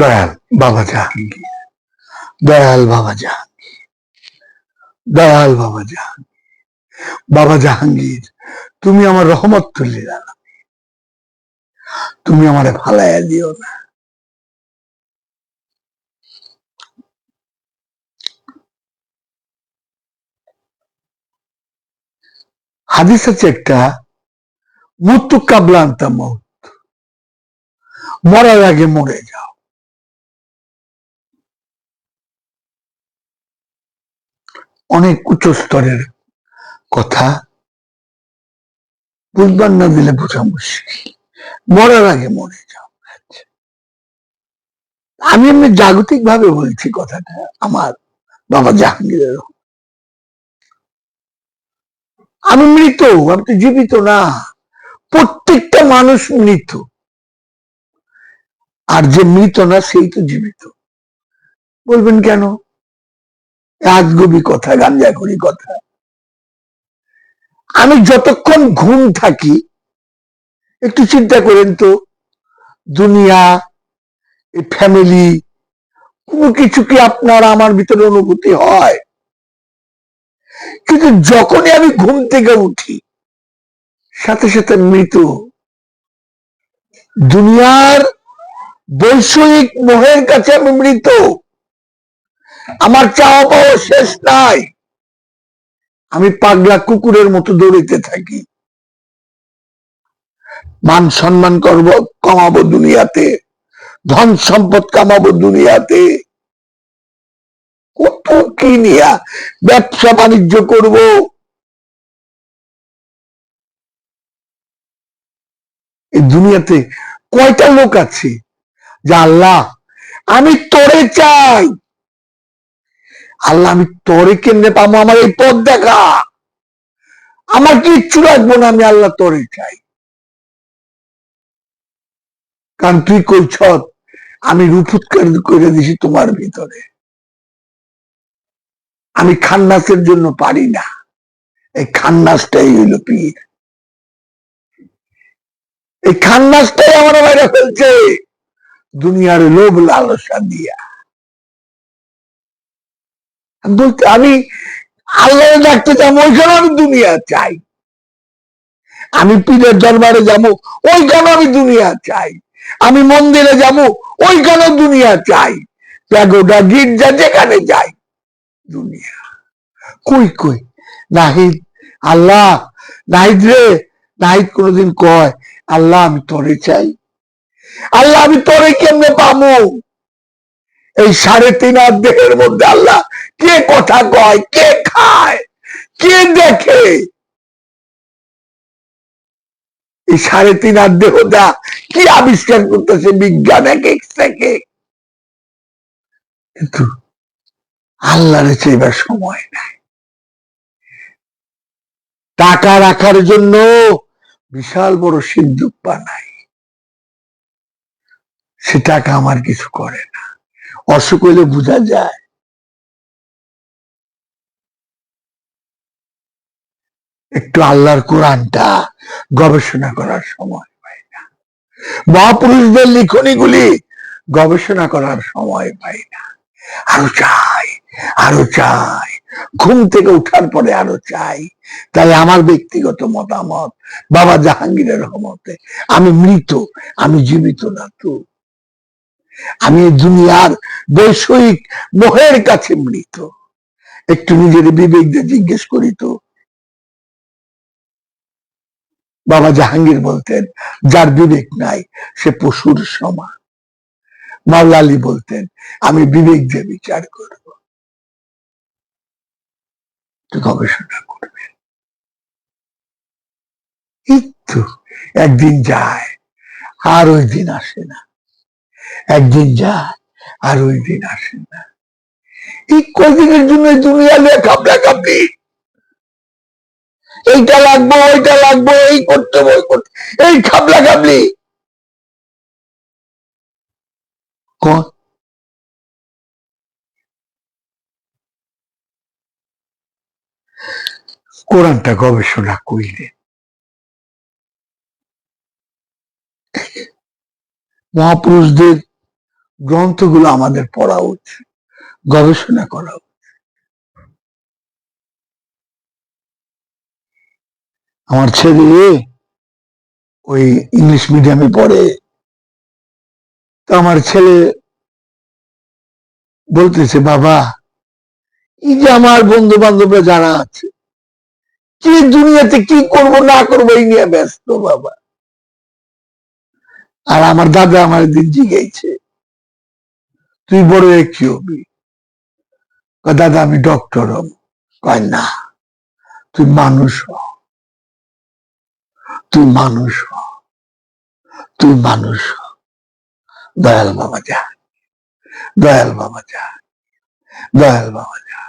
দয়াল বাবা জাহাঙ্গীর দয়াল বাবা জাহাঙ্গীর দয়াল বাবা জাহাঙ্গীর বাবা জাহাঙ্গীর, তুমি আমার রহমত তুলি না তুমি আমারে ফালাইয়া দিও না। হাদিস আছে একটা মৃত্যু কাবলান্তা মত মরার আগে মরে যাও। অনেক উচ্চ স্তরের কথা বুঝবার না দিলে বোঝা মুশকিল। মরার আগে মরে যাও। আমি এমনি জাগতিক ভাবে বলছি কথাটা আমার বাবা জাহাঙ্গীরের আমি মৃত, আমি তো জীবিত না। প্রত্যেকটা মানুষ মৃত। আর যে মৃত না, সেই তো জীবিত। বলবেন কেন? আজগবি কথা গাঞ্জা করি কথা। আমি যতক্ষণ ঘুম থাকি, একটু চিন্তা করেন তো, দুনিয়া ফ্যামিলি কোনো কিছু কি আপনার আমার ভিতরে অনুভূতি হয়? কিন্তু যখনই আমি ঘুম থেকে উঠি, সাথে সাথে মৃত। দুনিয়ার বৈষয়িক মোহের কাছে আমি মৃত। আমার চাওয়া পাওয়া শেষ নাই। আমি পাগলা কুকুরের মতো দৌড়িতে থাকি। মান সম্মান করব কমাবো দুনিয়াতে। ধন সম্পদ কামাবো দুনিয়াতে। কত কি নিয়া ব্যবসা বাণিজ্য করব? এই দুনিয়াতে কয়টা লোক আছে? যা আল্লাহ, আমি তোরে চাই। আল্লাহ, আমি তোরে কেমনে পাবো? আমার এই পথ দেখা। আমার কিচ্ছু রাখব না, আমি আল্লাহ তোরে চাই। কারণ তুই কইছ আমি রূপুৎকার করে দিছি তোমার ভিতরে। আমি খান্নাসের জন্য পারি না। এই খান্নাসটাই হইল পীর। এই খান্নাসটাই আমার বাইরে ফেলছে। দুনিয়ার লোভ লালসা দিয়া। আমি আল্লাহ ডাকতে যাব, ওইখানে আমি দুনিয়া চাই। আমি পীরের দরবারে যাব, ওইখানে আমি দুনিয়া চাই। আমি মন্দিরে যাব ওইখানে দুনিয়া চাই। প্যাগোডা গির্জা যেখানে যাই, দুনিয়া। কই কই? নাহিদ, আল্লাহ, নাহিদ রে, নাহিদ কোনোদিন কয়, আল্লাহ আমি তোরে চাই। আল্লাহ আমি তোরে কেমনে পাবো এই সাড়ে তিন হাত দেহের মধ্যে আল্লাহ কে কথা কয়, কে খায়, কে দেখে? এই সাড়ে তিন হাত দেহটা কি আবিষ্কার করতেছে বিজ্ঞান এক এক কিন্তু আল্লাহরে চাইবার সময় নাই। টাকা রাখার জন্য বিশাল বড় সিদ্ধুক বানাই সে টাকা আমার কিছু করে না। অসুখ হইলে বোঝা যায়। একটু আল্লাহর কোরআনটা গবেষণা করার সময় পাই না। মহাপুরুষদের লিখনিগুলি গবেষণা করার সময় পাই না। আরও চাই আরও চাই, ঘুম থেকে উঠার পরে আরও চাই। তাই আমার ব্যক্তিগত মতামত, বাবা জাহাঙ্গীরের রহমতে আমি মৃত, আমি জীবিত না তো। আমি দুনিয়ার বৈষয়িক মোহের কাছে মৃত। একটু নিজের বিবেক দিয়ে জিজ্ঞেস করি তো। বাবা জাহাঙ্গীর বলতেন, যার বিবেক নাই, সে পশুর সমান। মাওলা বলতেন, আমি বিবেক দিয়ে বিচার করব। গবেষণা করবে। তো একদিন যায়, আর ওই দিন আসে না। একদিন যায় আর ওই দিন আসে না। এই কদিনের জন্য দুনিয়া নিয়ে কাপড়া কাপড়ি এইটা লাগবো ওইটা লাগবো এই করতে হবে, ওই করতে এই খাবলা খাবলি কোরআনটা গবেষণা কইলে। মহাপুরুষদের গ্রন্থগুলো আমাদের পড়া উচিত, গবেষণা করা উচিত। আমার ছেলে ওই ইংলিশ মিডিয়ামে পড়ে, তো আমার ছেলে বলতেছে, বাবা, এই যে আমার বন্ধু বান্ধবরা যারা আছে, কি দুনিয়াতে কি করব, না করব, এই নিয়ে ব্যস্ত বাবা। আর আমার দাদা আমার দিন জিগেছে তুই বড় কি হবি? দাদা, আমি ডক্টর হব। কয়, না, তুই মানুষ তুই মানুষ তুই মানুষ দয়াল বাবা, যা। দয়াল বাবা, যা। দয়াল বাবা, যা।